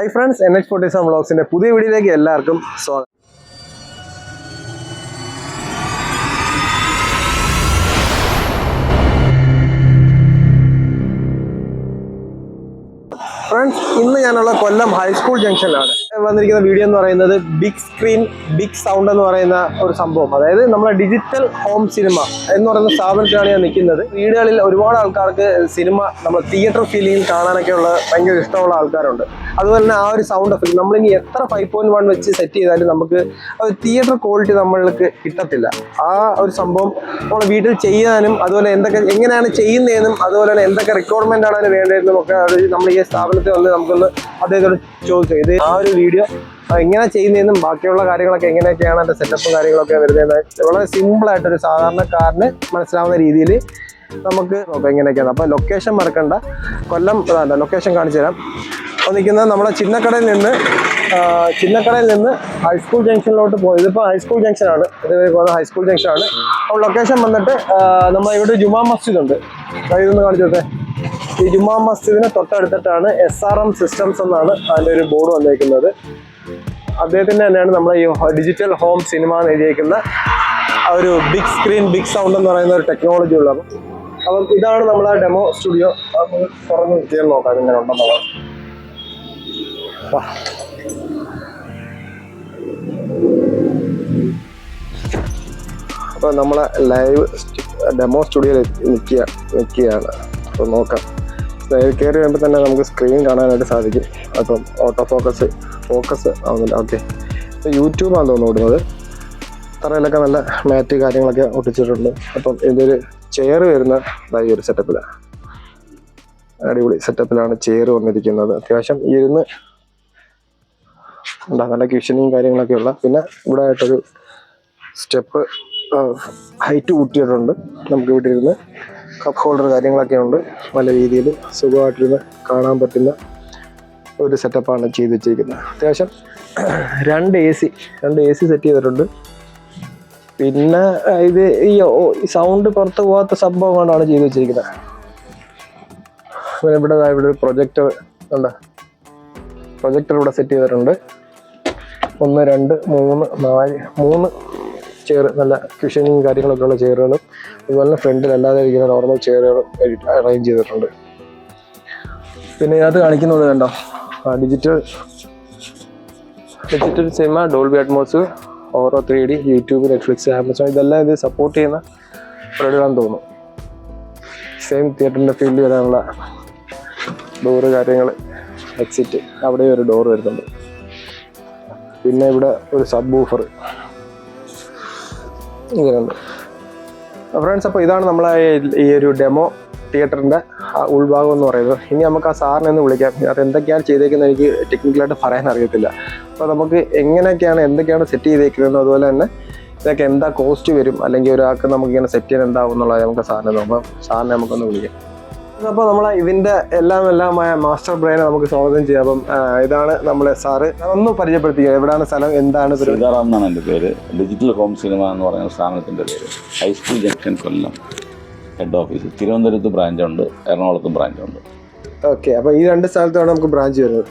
Hi friends N H forty seven വ്ളോഗ്സിന്റെ പുതിയ വീഡിയോയിലേക്ക് എല്ലാവർക്കും സ്വാഗതം. ഫ്രണ്ട്സ് ഇന്ന് ഞാനുള്ള കൊല്ലം ഹൈസ്കൂൾ ജംഗ്ഷനിലാണ് വന്നിരിക്കുന്ന വീഡിയോ എന്ന് പറയുന്നത് ബിഗ് സ്ക്രീൻ ബിഗ് സൗണ്ട് എന്ന് പറയുന്ന ഒരു സംഭവം. അതായത് നമ്മുടെ ഡിജിറ്റൽ ഹോം സിനിമ എന്ന് പറയുന്ന സ്ഥാപനത്തിലാണ് ഞാൻ നിൽക്കുന്നത്. വീടുകളിൽ ഒരുപാട് ആൾക്കാർക്ക് സിനിമ നമ്മൾ തിയേറ്റർ ഫീലിംഗിൽ കാണാനൊക്കെ ഉള്ള ഭയങ്കര ഇഷ്ടമുള്ള ആൾക്കാരുണ്ട്. അതുപോലെ തന്നെ ആ ഒരു സൗണ്ട് എഫക്ട് നമ്മളിനി എത്ര ഫൈവ് പോയിന്റ് വൺ വെച്ച് സെറ്റ് ചെയ്താലും നമുക്ക് തിയേറ്റർ ക്വാളിറ്റി നമ്മൾക്ക് കിട്ടത്തില്ല. ആ ഒരു സംഭവം നമ്മൾ വീട്ടിൽ ചെയ്യാനും അതുപോലെ എന്തൊക്കെ എങ്ങനെയാണ് ചെയ്യുന്നതെന്നും അതുപോലെ തന്നെ എന്തൊക്കെ റിക്വയർമെന്റ് ആണ് അതിന് വേണ്ടതെന്നും ഒക്കെ നമ്മൾ ഈ സ്ഥാപനത്തിൽ വന്ന് നമുക്കൊന്ന് അദ്ദേഹത്തോട് ചോദിച്ചു ഇത് ആ ഒരു വീഡിയോ എങ്ങനെ ചെയ്യുന്നതെന്നും ബാക്കിയുള്ള കാര്യങ്ങളൊക്കെ എങ്ങനെയൊക്കെയാണ് എന്റെ സെറ്റപ്പും കാര്യങ്ങളൊക്കെ വരുന്നതെന്ന് വളരെ സിമ്പിൾ ആയിട്ടൊരു സാധാരണക്കാരന് മനസ്സിലാവുന്ന രീതിയിൽ നമുക്ക് നോക്കാം എങ്ങനെയൊക്കെയാണ് അപ്പോൾ ലൊക്കേഷൻ മറക്കണ്ട. കൊല്ലം ലൊക്കേഷൻ കാണിച്ചു തരാം. അപ്പോൾ നിൽക്കുന്നത് നമ്മുടെ ചിന്നക്കടയിൽ നിന്ന് ചിന്നക്കടയിൽ നിന്ന് ഹൈസ്കൂൾ ജംഗ്ഷനിലോട്ട് പോകും ഇതിപ്പോൾ ഹൈസ്കൂൾ ജംഗ്ഷനാണ് ഇത് പോകുന്ന ഹൈസ്കൂൾ ജംഗ്ഷനാണ് അപ്പോൾ ലൊക്കേഷൻ വന്നിട്ട് നമ്മൾ ഇവിടെ ജുമാ മസ്ജിദ് ഉണ്ട്. ഇതൊന്ന് കാണിച്ചു കൊടുത്തേ ഈ ജുമാ മസ്ജിദിന് തൊട്ടടുത്തിട്ടാണ് എസ് ആർ എം സിസ്റ്റംസ് എന്നാണ് അതിന്റെ ഒരു ബോർഡ് വന്നേക്കുന്നത് അദ്ദേഹത്തിന്റെ തന്നെയാണ് നമ്മുടെ ഈ ഡിജിറ്റൽ ഹോം സിനിമ എന്ന് എഴുതിയേക്കുന്ന ഒരു ബിഗ് സ്ക്രീൻ ബിഗ് സൗണ്ട് എന്ന് പറയുന്ന ഒരു ടെക്നോളജി ഉള്ളത്. അപ്പം ഇതാണ് നമ്മളെ ഡെമോ സ്റ്റുഡിയോ തുറന്ന് ചെയ്യാൻ നോക്കാം ഇങ്ങനെ ഉണ്ടെന്നുള്ളത്. അപ്പൊ അപ്പോൾ നമ്മളെ ലൈവ് ഡെമോ സ്റ്റുഡിയോയിൽ നിൽക്കുക നിൽക്കുകയാണ്. അപ്പോൾ നോക്കാം. കയറി വരുമ്പോൾ തന്നെ നമുക്ക് സ്ക്രീൻ കാണാനായിട്ട് സാധിക്കും. അപ്പം ഓട്ടോ ഫോക്കസ് ഫോക്കസ് ആവുന്നില്ല ഓക്കെ യൂട്യൂബാണ് തോന്നുന്നു ഓടുന്നത്. തറയിലൊക്കെ നല്ല മാറ്റ് കാര്യങ്ങളൊക്കെ ഒട്ടിച്ചിട്ടുണ്ട്. അപ്പം ഇതൊരു ചെയർ വരുന്ന ഈ ഒരു സെറ്റപ്പിലാണ് അടിപൊളി സെറ്റപ്പിലാണ് ചെയർ വന്നിരിക്കുന്നത്. അത്യാവശ്യം ഇരുന്ന് എന്താ നല്ല കിഷനിയും കാര്യങ്ങളൊക്കെ ഉള്ള. പിന്നെ ഇവിടെ ആയിട്ടൊരു സ്റ്റെപ്പ് ഹൈറ്റ് കൂട്ടിയിട്ടുണ്ട്. നമുക്ക് ഇവിടെ ഇരുന്ന് കപ്പ് ഹോൾഡർ കാര്യങ്ങളൊക്കെ ഉണ്ട് നല്ല രീതിയിൽ സുഖമായിട്ടിരുന്ന് കാണാൻ പറ്റുന്ന ഒരു സെറ്റപ്പാണ് ചെയ്ത് വെച്ചിരിക്കുന്നത്. അത്യാവശ്യം രണ്ട് എ സി രണ്ട് എ സി സെറ്റ് ചെയ്തിട്ടുണ്ട്. പിന്നെ ഇത് ഈ സൗണ്ട് പുറത്ത് പോകാത്ത സംഭവം കൊണ്ടാണ് ചെയ്ത് വെച്ചിരിക്കുന്നത്. ഇവിടെ ഇവിടെ ഒരു പ്രൊജക്ടർ ഉണ്ട്. പ്രൊജക്ടർ ഇവിടെ സെറ്റ് ചെയ്തിട്ടുണ്ട്. ഒന്ന് രണ്ട് മൂന്ന് നാല് മൂന്ന് ചെയർ നല്ല ക്യൂഷനിങ് കാര്യങ്ങളൊക്കെ ഉള്ള ചെയറുകളും അതുപോലെ ഫ്രണ്ടിൽ അല്ലാതെ ഇരിക്കുന്ന നോർമൽ ചെയറുകളും അറേഞ്ച് ചെയ്തിട്ടുണ്ട്. പിന്നെ ഇതിനകത്ത് കാണിക്കുന്നത് കണ്ടോ? Digital digital cinema Dolby Atmos ഓരോ three D YouTube Netflix Amazon ഇതെല്ലാം ഇത് സപ്പോർട്ട് ചെയ്യുന്ന പരിപാടികളാണെന്ന് തോന്നുന്നു. സെയിം തിയേറ്ററിന്റെ ഫീൽഡിൽ വരാനുള്ള ഡോറ് കാര്യങ്ങൾ എക്സിറ്റ് അവിടെ ഒരു ഡോർ വരുന്നുണ്ട്. പിന്നെ ഇവിടെ ഒരു സബ് ഓഫർ ഇങ്ങനെയുണ്ട്. ഫ്രണ്ട്സ് അപ്പോൾ ഇതാണ് നമ്മളെ ഈ- ഒരു ഡെമോ തിയേറ്ററിന്റെ ഉൾഭാഗം എന്ന് പറയുന്നത്. ഇനി നമുക്ക് ആ സാറിനെ ഒന്ന് വിളിക്കാം. അത് എന്തൊക്കെയാണ് ചെയ്തേക്കുന്നത് എനിക്ക് ടെക്നിക്കലായിട്ട് പറയാൻ അറിയത്തില്ല. അപ്പോൾ നമുക്ക് എങ്ങനെയൊക്കെയാണ് എന്തൊക്കെയാണ് സെറ്റ് ചെയ്തേക്കുന്നത്? അതുപോലെ തന്നെ ഇതൊക്കെ എന്താ കോസ്റ്റ് വരും? അല്ലെങ്കിൽ ഒരാൾക്ക് നമുക്ക് ഇങ്ങനെ സെറ്റ് ചെയ്യാൻ എന്താവും എന്നുള്ളത് നമുക്ക് സാറിനെ നോക്കാം. സാറിനെ നമുക്കൊന്ന് വിളിക്കാം. അപ്പോൾ നമ്മൾ ഇതിന്റെ എല്ലാം എല്ലാമായ മാസ്റ്റർ ബ്രെയിനെ നമുക്ക് സ്വാഗതം ചെയ്യാം. അപ്പം ഇതാണ് നമ്മളെ സാറ്. ഒന്ന് പരിചയപ്പെടുത്തിക്കുക എവിടെയാണ് സ്ഥലം എന്താണ് സീതാറാം എന്നാണ് എന്റെ പേര്. ഡിജിറ്റൽ ഹോം സിനിമ എന്ന് പറയുന്ന സ്ഥാപനത്തിന്റെ പേര്. High school junction Kollam. Head office. തിരുവനന്തപുരത്ത് ബ്രാഞ്ചുണ്ട്. എറണാകുളത്തും ബ്രാഞ്ചുണ്ട്. ഓക്കെ അപ്പോൾ ഈ രണ്ട് സ്ഥലത്താണ് നമുക്ക് ബ്രാഞ്ച് വരുന്നത്.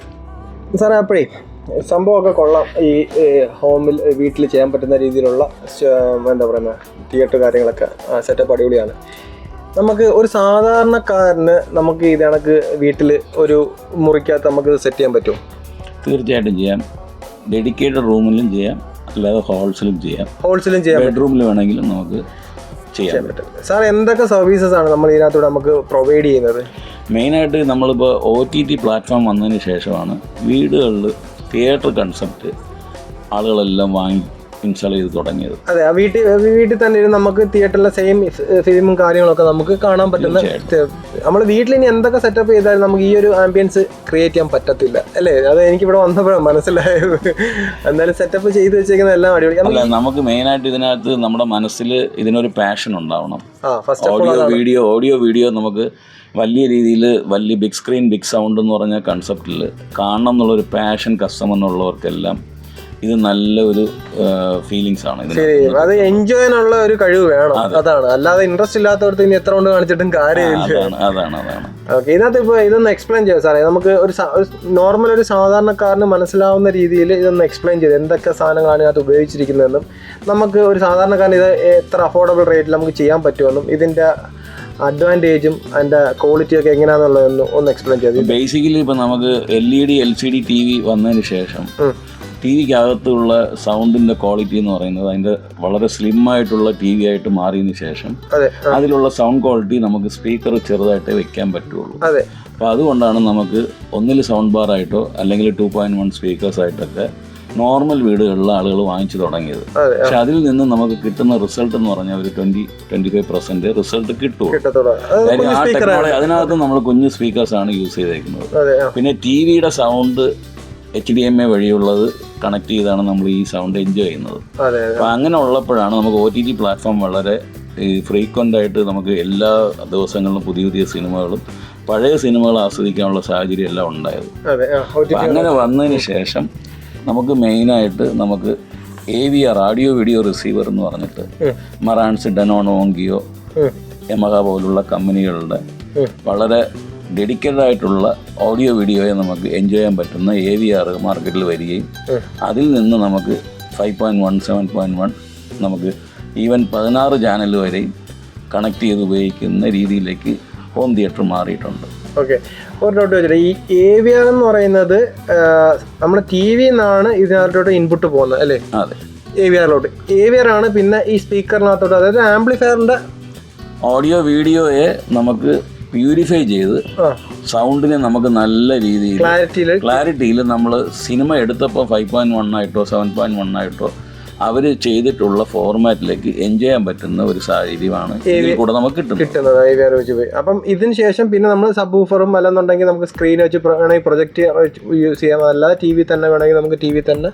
സാറേ അപ്പോഴേ സംഭവമൊക്കെ കൊള്ളാം. ഈ ഹോമിൽ വീട്ടിൽ ചെയ്യാൻ പറ്റുന്ന രീതിയിലുള്ള എന്താ പറയുക തിയേറ്റർ കാര്യങ്ങളൊക്കെ സെറ്റപ്പ് അടിപൊളിയാണ്. നമുക്ക് ഒരു സാധാരണക്കാരന് നമുക്ക് ഇത് കണക്ക് വീട്ടിൽ ഒരു മുറിക്കകത്ത് നമുക്ക് സെറ്റ് ചെയ്യാൻ പറ്റും തീർച്ചയായിട്ടും ചെയ്യാം. ഡെഡിക്കേറ്റഡ് റൂമിലും ചെയ്യാം. അല്ലാതെ ഹോൾസിലും ചെയ്യാം. ഹോൾസിലും ചെയ്യാം ബെഡ്റൂമിൽ വേണമെങ്കിലും നമുക്ക് ചെയ്യാം. ചെയ്യാൻ പറ്റും. സാർ എന്തൊക്കെ സർവീസസ് ആണ് നമ്മൾ ഇതിനകത്തൂടെ നമുക്ക് പ്രൊവൈഡ് ചെയ്യുന്നത്? മെയിനായിട്ട് നമ്മളിപ്പോൾ ഒ ടി ടി പ്ലാറ്റ്ഫോം വന്നതിന് ശേഷമാണ് വീടുകളിൽ തിയേറ്റർ കൺസെപ്റ്റ് ആളുകളെല്ലാം വാങ്ങി ഇൻസ്റ്റാൾ ചെയ്ത് തുടങ്ങിയത്. അതെ ആ വീട്ടിൽ വീട്ടിൽ തന്നെ ഇരുന്ന് നമുക്ക് തിയേറ്ററിലെ സെയിം ഫിലിമും കാര്യങ്ങളൊക്കെ നമുക്ക് കാണാൻ പറ്റുന്ന നമ്മൾ വീട്ടിൽ ഇനി എന്തൊക്കെ സെറ്റപ്പ് ചെയ്താലും നമുക്ക് ഈ ഒരു ആംബിയൻസ് ക്രിയേറ്റ് ചെയ്യാൻ പറ്റത്തില്ല. അല്ലേ? അത് എനിക്ക് ഇവിടെ വന്നപ്പോഴാണ് മനസ്സിലായത്. എന്തായാലും സെറ്റപ്പ് ചെയ്ത് വെച്ചേക്കുന്ന എല്ലാം അടിപൊളി. അല്ല നമുക്ക് മെയിനായിട്ട് ഇതിനകത്ത് നമ്മുടെ മനസ്സിൽ ഇതിനൊരു പാഷൻ ഉണ്ടാവണം. ആ first of all audio video audio video നമുക്ക് വലിയ രീതിയിൽ വലിയ ബിഗ് സ്ക്രീൻ ബിഗ് സൗണ്ട് എന്ന് പറഞ്ഞ കൺസെപ്റ്റിൽ കാണണം എന്നുള്ളൊരു പാഷൻ കസ്റ്റമറിനുള്ളവർക്കെല്ലാം ഇത് നല്ല ഒരു ഫീലിങ്സ് ആണ് അത് എൻജോയ് ചെയ്യാനുള്ള ഒരു കഴിവ് വേണം. അതാണ്. അല്ലാതെ ഇൻട്രസ്റ്റ് ഇല്ലാത്തവർക്ക് ഇനി എത്ര കൊണ്ട് കാണിച്ചിട്ടും കാര്യമില്ല. അതാണ് അതാണ് ഓക്കെ ഇതിനകത്ത് ഇപ്പോൾ ഇതൊന്ന് എക്സ്പ്ലെയിൻ ചെയ്യാം സാറേ. നമുക്ക് ഒരു നോർമൽ ഒരു സാധാരണക്കാരന് മനസ്സിലാവുന്ന രീതിയിൽ ഇതൊന്ന് എക്സ്പ്ലെയിൻ ചെയ്ത് എന്തൊക്കെ സാധനങ്ങളാണ് ഇതിനകത്ത് ഉപയോഗിച്ചിരിക്കുന്നതെന്നും നമുക്ക് ഒരു സാധാരണക്കാരന് ഇത് എത്ര അഫോർഡബിൾ റേറ്റിൽ നമുക്ക് ചെയ്യാൻ പറ്റുമെന്നും ഇതിന്റെ അഡ്വാന്റേജും അതിന്റെ ക്വാളിറ്റി ഒക്കെ എങ്ങനെയാണെന്നുള്ളതെന്ന് ഒന്ന് എക്സ്പ്ലെയിൻ ചെയ്ത് ബേസിക്കലി ഇപ്പം നമുക്ക് L E D L C D T V വന്നതിന് ശേഷം. ടി വിക്കകത്തുള്ള സൗണ്ടിന്റെ ക്വാളിറ്റി എന്ന് പറയുന്നത് അതിന്റെ വളരെ സ്ലിം ആയിട്ടുള്ള ടി വി ആയിട്ട് മാറിയതിനു ശേഷം അതിലുള്ള സൗണ്ട് ക്വാളിറ്റി നമുക്ക് സ്പീക്കർ ചെറുതായിട്ടേ വെക്കാൻ പറ്റുള്ളൂ. അതെ. അപ്പോൾ അതുകൊണ്ടാണ് നമുക്ക് ഒന്നിൽ സൗണ്ട് ബാർ ആയിട്ടോ അല്ലെങ്കിൽ ടു പോയിന്റ് വൺ സ്പീക്കേഴ്സ് ആയിട്ടൊക്കെ നോർമൽ വീടുകളിൽ ആളുകൾ വാങ്ങിച്ചു തുടങ്ങിയത്. പക്ഷെ അതിൽ നിന്ന് നമുക്ക് കിട്ടുന്ന റിസൾട്ട് എന്ന് പറഞ്ഞാൽ ഒരു twenty twenty five percent result കാര്യം ആ ടെക്നോളജി അതിനകത്ത് നമ്മൾ കുഞ്ഞു സ്പീക്കേഴ്സ് ആണ് യൂസ് ചെയ്തേക്കുന്നത്. പിന്നെ ടി വിയുടെ sound H D M A വഴിയുള്ളത് connect ചെയ്താണ് നമ്മൾ ഈ സൗണ്ട് എൻജോയ് ചെയ്യുന്നത്. അതെ അപ്പോൾ അങ്ങനെ ഉള്ളപ്പോഴാണ് നമുക്ക് ഒ ടി ടി പ്ലാറ്റ്ഫോം വളരെ ഫ്രീക്വന്റ് ആയിട്ട് നമുക്ക് എല്ലാ ദിവസങ്ങളിലും പുതിയ പുതിയ സിനിമകളും പഴയ സിനിമകൾ ആസ്വദിക്കാനുള്ള സാഹചര്യം എല്ലാം ഉണ്ടായത് അങ്ങനെ വന്നതിന് ശേഷം നമുക്ക് മെയിനായിട്ട് നമുക്ക് A V R audio video receiver എന്ന് പറഞ്ഞിട്ട്. മറാൻസ് ഡെനോൺ ഓങ്കിയോ യമഹ പോലുള്ള കമ്പനികളുടെ വളരെ ഡെഡിക്കേറ്റഡ് ആയിട്ടുള്ള ഓഡിയോ വീഡിയോയെ നമുക്ക് എൻജോയ് ചെയ്യാൻ പറ്റുന്ന എ വി ആർ മാർക്കറ്റിൽ വരികയും അതിൽ നിന്ന് നമുക്ക് five point one seven point one നമുക്ക് ഈവൻ പതിനാറ് ചാനൽ വരെയും കണക്ട് ചെയ്ത് ഉപയോഗിക്കുന്ന രീതിയിലേക്ക് ഹോം തിയേറ്റർ മാറിയിട്ടുണ്ട്. ഓക്കെ ഒരു ഡൗട്ട് വെച്ചിട്ട് ഈ എ വി ആർ എന്ന് പറയുന്നത് നമ്മുടെ ടി വി നിന്നാണ് ഇതിനകത്തോട്ട് ഇൻപുട്ട് പോകുന്നത് അല്ലേ? അതെ. എ വി ആറിലോട്ട് എ വി ആർ ആണ് പിന്നെ ഈ സ്പീക്കറിനകത്തോട്ട് അതായത് ആംപ്ലിഫയറിന്റെ ഓഡിയോ വീഡിയോയെ നമുക്ക് പ്യൂരിഫൈ ചെയ്ത് സൗണ്ടിനെ നമുക്ക് നല്ല രീതിയിൽ ക്ലാരിറ്റിയിൽ നമ്മൾ സിനിമ എടുത്തപ്പോൾ ഫൈവ് പോയിന്റ് വൺ ആയിട്ടോ സെവൻ പോയിന്റ് വൺ ആയിട്ടോ അവർ ചെയ്തിട്ടുള്ള ഫോർമാറ്റിലേക്ക് എൻജോയ് ചെയ്യാൻ പറ്റുന്ന ഒരു സാഹചര്യമാണ് ഇതിൽ കൂടെ നമുക്ക് കിട്ടുന്നത്. കിട്ടുന്നത്? എ വി വെച്ച് പോയി. അപ്പം ഇതിന് ശേഷം പിന്നെ നമ്മൾ സബ് ഊഫറും അല്ലെന്നുണ്ടെങ്കിൽ നമുക്ക് സ്ക്രീൻ വെച്ച് വേണമെങ്കിൽ പ്രൊജക്റ്റ് യൂസ് ചെയ്യാം. അല്ലാതെ ടി വി തന്നെ വേണമെങ്കിൽ നമുക്ക് ടി വി തന്നെ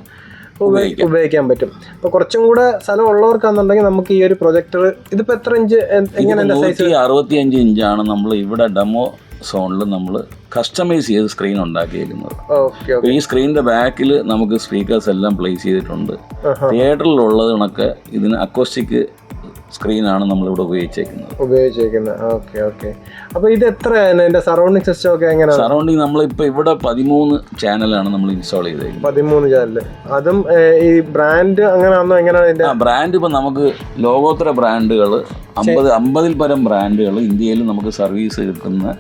ഉപയോഗിക്കാൻ പറ്റും. അപ്പോൾ കുറച്ചും കൂടെ സ്ഥലം ഉള്ളവർക്കാണെന്നുണ്ടെങ്കിൽ നമുക്ക് ഈ ഒരു പ്രൊജക്ടർ ഇതിപ്പോ എത്ര ഇഞ്ച് എങ്ങനെ എന്റെ സൈസ് നൂറ്റി അറുപത്തി അഞ്ച് ഇഞ്ചാണ് നമ്മൾ ഇവിടെ ഡെമോ സോണിൽ നമ്മൾ കസ്റ്റമൈസ് ചെയ്ത് സ്ക്രീൻ ഉണ്ടാക്കിയിരിക്കുന്നത്. ഈ സ്ക്രീനിന്റെ ബാക്കിൽ നമുക്ക് സ്പീക്കേഴ്സ് എല്ലാം പ്ലേസ് ചെയ്തിട്ടുണ്ട്. തിയേറ്ററിലുള്ളതിനൊക്കെ തിയേറ്ററിലുള്ളത് കണക്ക് ഇതിന് അക്കോസ്റ്റിക് സ്ക്രീനാണ് നമ്മളിവിടെ ഉപയോഗിച്ചേക്കുന്നത്. ഉപയോഗിച്ചേക്കുന്നത് ഓക്കെ ഓക്കെ. അപ്പോൾ ഇത് എത്രയാണ് എന്റെ സറൗണ്ടിങ് സിസ്റ്റം ഒക്കെ എങ്ങനെയാണ്? സറൗണ്ടിങ് നമ്മളിപ്പോൾ ഇവിടെ പതിമൂന്ന് ചാനലാണ് നമ്മൾ ഇൻസ്റ്റാൾ ചെയ്തേക്കുന്നത്. പതിമൂന്ന് ചാനൽ അതും ഈ ബ്രാൻഡ് അങ്ങനെയാണോ? എങ്ങനെയാണ് ബ്രാൻഡ് ഇപ്പം നമുക്ക് ലോകോത്തര ബ്രാൻഡുകൾ അമ്പത് അമ്പതിൽ പരം ബ്രാൻഡുകൾ ഇന്ത്യയിൽ നമുക്ക് സർവീസ് കിട്ടുന്ന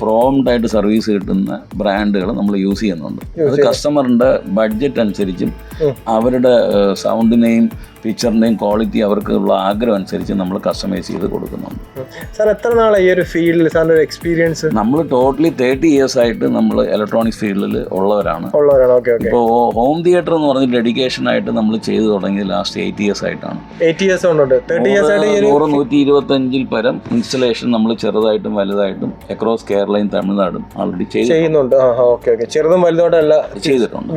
പ്രോംഡ് ആയിട്ട് സർവീസ് കിട്ടുന്ന ബ്രാൻഡുകൾ നമ്മൾ യൂസ് ചെയ്യുന്നുണ്ട്. അത് കസ്റ്റമറിന്റെ ബഡ്ജറ്റ് അനുസരിച്ചും അവരുടെ സൗണ്ടിനെയും പിക്ചറിന്റെയും ക്വാളിറ്റി അവർക്കുള്ള ആഗ്രഹം അനുസരിച്ച് നമ്മൾ കസ്റ്റമൈസ് ചെയ്ത് കൊടുക്കുന്നുണ്ട് സാർ എത്ര നാളായി ഈ ഒരു ഫീൽഡിൽ സാറിന്റെ ഒരു എക്സ്പീരിയൻസ് നമ്മൾ ടോട്ടലി തേർട്ടി ഇയേഴ്സ് ആയിട്ട് നമ്മൾ ഇലക്ട്രോണിക്സ് ഫീൽഡിൽ ഉള്ളവരാണ്. ഉള്ളവരാണ്. Okay okay. ഇപ്പോൾ ഹോം തിയേറ്റർ എന്ന് പറഞ്ഞ ഡെഡിക്കേഷൻ ആയിട്ട് നമ്മൾ ചെയ്തു തുടങ്ങിയത് ലാസ്റ്റ് എയ്റ്റ് ഇയേഴ്സ് ആയിട്ടാണ്. എയ്റ്റ് ഇയേഴ്സ് കൊണ്ടുണ്ട്. തേർട്ടി ഇയേഴ്സ് ആയിട്ട് ഈ ഒരു നൂറ് നൂറ്റി ഇരുപത്തഞ്ചിൽ പരം ഇൻസ്റ്റലേഷൻ നമ്മൾ ചെറുതായിട്ടും വലുതായിട്ടും അക്രോസ് കേരളയും തമിഴ്നാടും ആൾറെഡി ചെയ്ത് ചെയ്യുന്നുണ്ട്. ആ ഓക്കെ ഓക്കെ. ചെറുതും വലുതോട്ടല്ല ചെയ്തിട്ടുണ്ട്.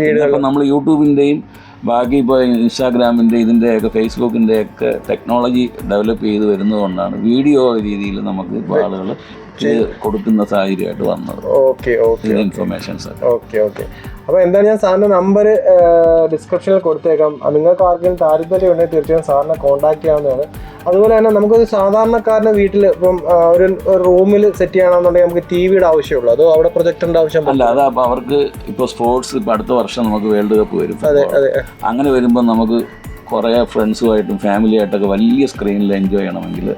നമ്മൾ യൂട്യൂബിന്റെയും ബാക്കി ഇപ്പോൾ ഇൻസ്റ്റാഗ്രാമിന്റെ ഇതിന്റെയൊക്കെ ഫേസ്ബുക്കിന്റെയൊക്കെ ടെക്നോളജി ഡെവലപ്പ് ചെയ്ത് വരുന്നതുകൊണ്ടാണ് വീഡിയോ രീതിയിൽ നമുക്ക് ഇപ്പോൾ ആളുകൾ കൊടുക്കുന്ന സാഹചര്യമായിട്ട് വന്നത്. Okay okay informations okay. Okay അപ്പോൾ എന്താണ് ഞാൻ സാറിന്റെ നമ്പർ ഡിസ്ക്രിപ്ഷനിൽ കൊടുത്തേക്കാം. നിങ്ങൾക്ക് ആർക്കെങ്കിലും താല്പര്യം ഉണ്ടെങ്കിൽ തീർച്ചയായും സാറിനെ കോൺടാക്ട് ചെയ്യാവുന്നതാണ്. അതുപോലെ തന്നെ നമുക്കൊരു സാധാരണക്കാരന്റെ വീട്ടിൽ ഇപ്പം ഒരു റൂമിൽ സെറ്റ് ചെയ്യണമെന്നുണ്ടെങ്കിൽ നമുക്ക് ടി വിയുടെ ആവശ്യമുള്ളൂ. അതോ അവിടെ പ്രൊജക്ടറിന്റെ ആവശ്യം അല്ല അത് അപ്പോൾ അവർക്ക് ഇപ്പോൾ സ്പോർട്സ് ഇപ്പോൾ അടുത്ത വർഷം നമുക്ക് വേൾഡ് കപ്പ് വരും. അതെ അതെ. അങ്ങനെ വരുമ്പോൾ നമുക്ക് കുറേ ഫ്രണ്ട്സുമായിട്ടും ഫാമിലിയായിട്ടൊക്കെ വലിയ സ്ക്രീനിൽ എൻജോയ് ചെയ്യണമെങ്കിൽ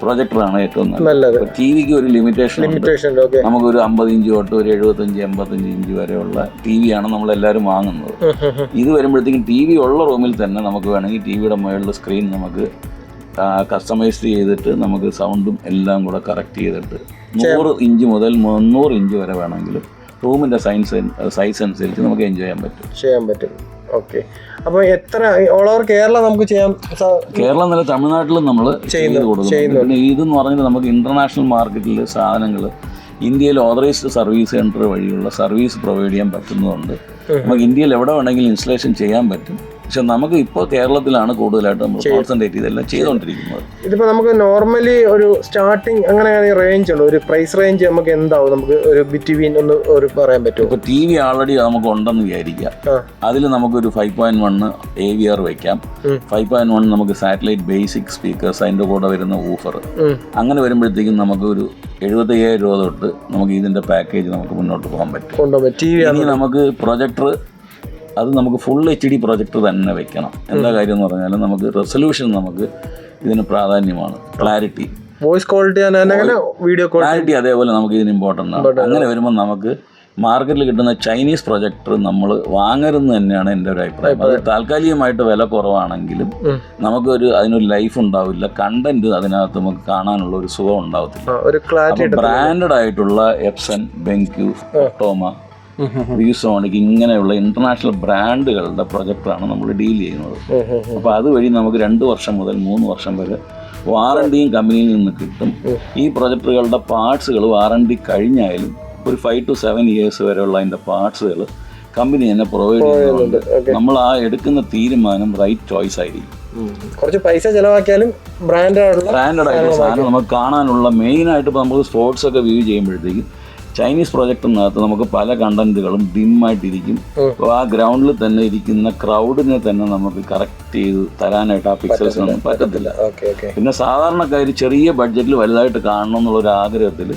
പ്രൊജക്ടറാണ് ഏറ്റവും നല്ലത്. ടി വിക്ക് ഒരു ലിമിറ്റേഷൻ ലിമിറ്റേഷൻ നമുക്ക് ഒരു അമ്പത് ഇഞ്ച് തൊട്ട് ഒരു എഴുപത്തഞ്ച് എൺപത്തഞ്ച് ഇഞ്ച് വരെയുള്ള ടി നമ്മൾ എല്ലാവരും വാങ്ങുന്നത് ഇത് വരുമ്പോഴത്തേക്കും ടി വി ഉള്ള റൂമിൽ തന്നെ നമുക്ക് വേണമെങ്കിൽ ടി വിയുടെ മുകളിലെ സ്ക്രീൻ നമുക്ക് കസ്റ്റമൈസ് ചെയ്തിട്ട് നമുക്ക് സൗണ്ടും എല്ലാം കൂടെ കറക്റ്റ് ചെയ്തിട്ട് നൂറ് ഇഞ്ച് മുതൽ മുന്നൂറ് ഇഞ്ച് വരെ വേണമെങ്കിലും റൂമിന്റെ സൈൻസ് സൈസ് അനുസരിച്ച് നമുക്ക് എൻജോയ് ചെയ്യാൻ പറ്റും. ചെയ്യാൻ പറ്റും. ഓക്കെ അപ്പൊ എത്ര ഓൾ ഓവർ കേരള നമുക്ക് ചെയ്യാം കേരളം നല്ല തമിഴ്നാട്ടിലും നമ്മൾ പിന്നെ ഇതെന്ന് പറഞ്ഞാൽ നമുക്ക് ഇന്റർനാഷണൽ മാർക്കറ്റിൽ സാധനങ്ങൾ ഇന്ത്യയിൽ ഓതറൈസ്ഡ് സർവീസ് സെന്റർ വഴിയുള്ള സർവീസ് പ്രൊവൈഡ് ചെയ്യാൻ പറ്റുന്നതുകൊണ്ട് നമുക്ക് ഇന്ത്യയിൽ എവിടെ വേണമെങ്കിലും ഇൻസ്റ്റലേഷൻ ചെയ്യാൻ പറ്റും. പക്ഷെ നമുക്ക് ഇപ്പോൾ കേരളത്തിലാണ് കൂടുതലായിട്ട് നമ്മൾ കോൺസെൻട്രേറ്റ് ചെയ്തെല്ലാം ചെയ്തുകൊണ്ടിരിക്കുന്നത്. ഇതിപ്പോൾ നമുക്ക് നോർമലി ഒരു സ്റ്റാർട്ടിങ് അങ്ങനെ റേഞ്ച് ഉണ്ട് ഒരു പ്രൈസ് റേഞ്ച് നമുക്ക് എന്താവും? നമുക്ക് ഒരു ബിറ്റ്വീൻ ഒന്ന് ഒരു പറയാൻ പറ്റുമോ? ഇപ്പോൾ ടി വി ആൾറെഡി നമുക്ക് ഉണ്ടെന്ന് വിചാരിക്കാം. അതിൽ നമുക്കൊരു five point one A V R വയ്ക്കാം. ഫൈവ് പോയിന്റ് വൺ നമുക്ക് സാറ്റലൈറ്റ് ബേസിക് സ്പീക്കേഴ്സ് അതിന്റെ കൂടെ വരുന്ന ഊഫർ അങ്ങനെ വരുമ്പോഴത്തേക്കും നമുക്കൊരു എഴുപത്തി അയ്യായിരം രൂപ തൊട്ട് നമുക്ക് ഇതിന്റെ പാക്കേജ് നമുക്ക് മുന്നോട്ട് പോകാൻ പറ്റും. ഇനി നമുക്ക് പ്രൊജക്ടർ അത് നമുക്ക് ഫുൾ എച്ച് ഡി പ്രൊജക്ടർ തന്നെ വെക്കണം. എന്താ കാര്യം എന്ന് പറഞ്ഞാൽ നമുക്ക് റെസൊല്യൂഷൻ നമുക്ക് ഇതിന് പ്രാധാന്യമാണ്. Clarity voice quality video clarity അതേപോലെ നമുക്ക് ഇതിന് ഇമ്പോർട്ടന്റ് ആണ്. അങ്ങനെ വരുമ്പോൾ നമുക്ക് മാർക്കറ്റിൽ കിട്ടുന്ന ചൈനീസ് പ്രൊജക്ടർ നമ്മൾ വാങ്ങരുതെന്ന് തന്നെയാണ് എന്റെ ഒരു അഭിപ്രായം. അത് താൽക്കാലികമായിട്ട് വില കുറവാണെങ്കിലും. നമുക്കൊരു അതിനൊരു ലൈഫ് ഉണ്ടാവില്ല. കണ്ടന്റ് അതിനകത്ത് നമുക്ക് കാണാനുള്ള ഒരു സുഖം ഉണ്ടാവത്തില്ല. ബ്രാൻഡഡ് ആയിട്ടുള്ള എപ്സൺ ബെങ്ക്യു വിസോണിക് ഇങ്ങനെയുള്ള ഇന്റർനാഷണൽ ബ്രാൻഡുകളുടെ പ്രൊജക്റ്റാണ് നമ്മൾ ഡീൽ ചെയ്യുന്നത്. അപ്പോൾ അതുവഴി നമുക്ക് രണ്ട് വർഷം മുതൽ മൂന്ന് വർഷം വരെ വാറണ്ടിയും കമ്പനിയിൽ നിന്ന് കിട്ടും. ഈ പ്രൊജക്ടറുകളുടെ പാർട്സുകൾ വാറണ്ടി കഴിഞ്ഞാലും ഒരു ഫൈവ് ടു സെവൻ ഇയേഴ്സ് വരെയുള്ള അതിന്റെ പാർട്സുകൾ കമ്പനി തന്നെ പ്രൊവൈഡ് ചെയ്യുന്നുണ്ട്. നമ്മൾ ആ എടുക്കുന്ന തീരുമാനം റൈറ്റ് ചോയ്സ് ആയിരിക്കും. കുറച്ച് പൈസ ചെലവാക്കിയാലും ബ്രാൻഡ് ബ്രാൻഡ് ബ്രാൻഡഡ് ആയിട്ടുള്ള സാധനം നമുക്ക് കാണാനുള്ള മെയിനായിട്ട് ഇപ്പോൾ നമുക്ക് സ്പോർട്സ് ഒക്കെ വ്യൂ ചെയ്യുമ്പോഴത്തേക്കും ചൈനീസ് പ്രൊജക്ടിനകത്ത് നമുക്ക് പല കണ്ടന്റുകളും ഡിമ്മായിട്ടിരിക്കും. അപ്പോൾ ആ ഗ്രൗണ്ടിൽ തന്നെ ഇരിക്കുന്ന ക്രൗഡിനെ തന്നെ നമുക്ക് കറക്റ്റ് ചെയ്ത് തരാനായിട്ട് ആ ഒന്നും പറ്റത്തില്ല. പിന്നെ സാധാരണക്കാർ ചെറിയ ബഡ്ജറ്റിൽ വലുതായിട്ട് കാണണം എന്നുള്ള ഒരു ആഗ്രഹത്തിൽ